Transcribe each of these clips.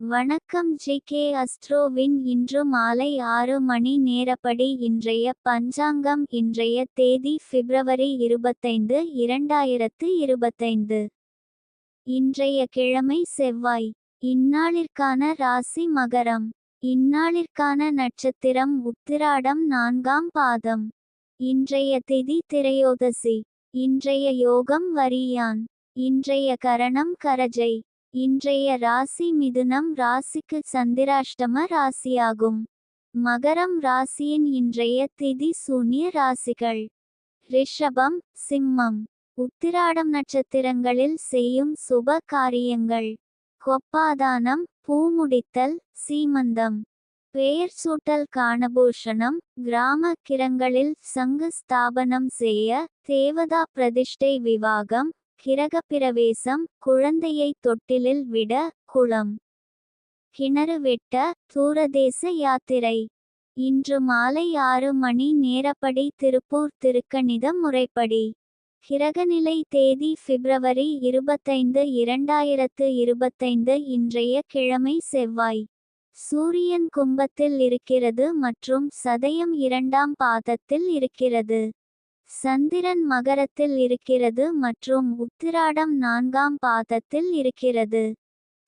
வணக்கம் G K அஸ்ட்ரோவின் இன்று மாலை ஆறு மணி நேரப்படி இன்றைய பஞ்சாங்கம் இன்றைய தேதி பிப்ரவரி இருபத்தைந்து இரண்டாயிரத்து இருபத்தைந்து. இன்றைய கிழமை செவ்வாய். இந்நாளிற்கான ராசி மகரம். இந்நாளிற்கான நட்சத்திரம் உத்திராடம் நான்காம் பாதம். இன்றைய திதி திரையோதசி. இன்றைய யோகம் வரியான். இன்றைய கரணம் கரஜை. இன்றைய ராசி மிதுனம் ராசிக்கு சந்திராஷ்டம ராசியாகும். மகரம் ராசியின் இன்றைய திதி சூன்ய ராசிகள். ரிஷபம் சிம்மம். உத்திராடம் நட்சத்திரங்களில் செய்யும் சுப காரியங்கள். கொப்பாதானம் பூமுடித்தல் சீமந்தம். பெயர் சூட்டல் காணபூஷணம் கிராம கிரங்களில் சங்கு ஸ்தாபனம் செய்ய தேவதா பிரதிஷ்டை விவாகம் கிரகப்பிரவேசம் குழந்தையை தொட்டிலில் விட குளம். கிணறு வெட்ட தூரதேச யாத்திரை. இன்று மாலை ஆறு மணி நேரப்படி திருப்பூர் திருக்கணிதம் முறைப்படி. கிரகநிலை தேதி பிப்ரவரி இருபத்தைந்து இரண்டாயிரத்து இருபத்தைந்து இன்றைய கிழமை செவ்வாய். சூரியன் கும்பத்தில் இருக்கிறது மற்றும் சதயம் இரண்டாம் பாதத்தில் இருக்கிறது. சந்திரன் மகரத்தில் இருக்கிறது மற்றும் உத்திராடம் நான்காம் பாதத்தில் இருக்கிறது.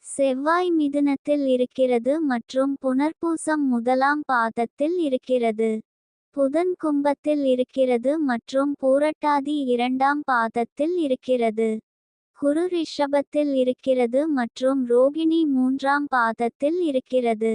செவ்வாய் மிதுனத்தில் இருக்கிறது மற்றும் புனர்பூசம் முதலாம் பாதத்தில் இருக்கிறது. புதன் கும்பத்தில் இருக்கிறது மற்றும் பூரட்டாதி இரண்டாம் பாதத்தில் இருக்கிறது. குரு ரிஷபத்தில் இருக்கிறது மற்றும் ரோகிணி மூன்றாம் பாதத்தில் இருக்கிறது.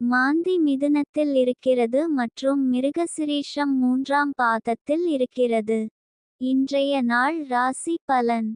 மாந்தி மிதுனத்தில் இருக்கிறது மற்றும் மிருகசிரீஷம் மூன்றாம் பாதத்தில் இருக்கிறது. இன்றைய நாள் ராசி பலன்.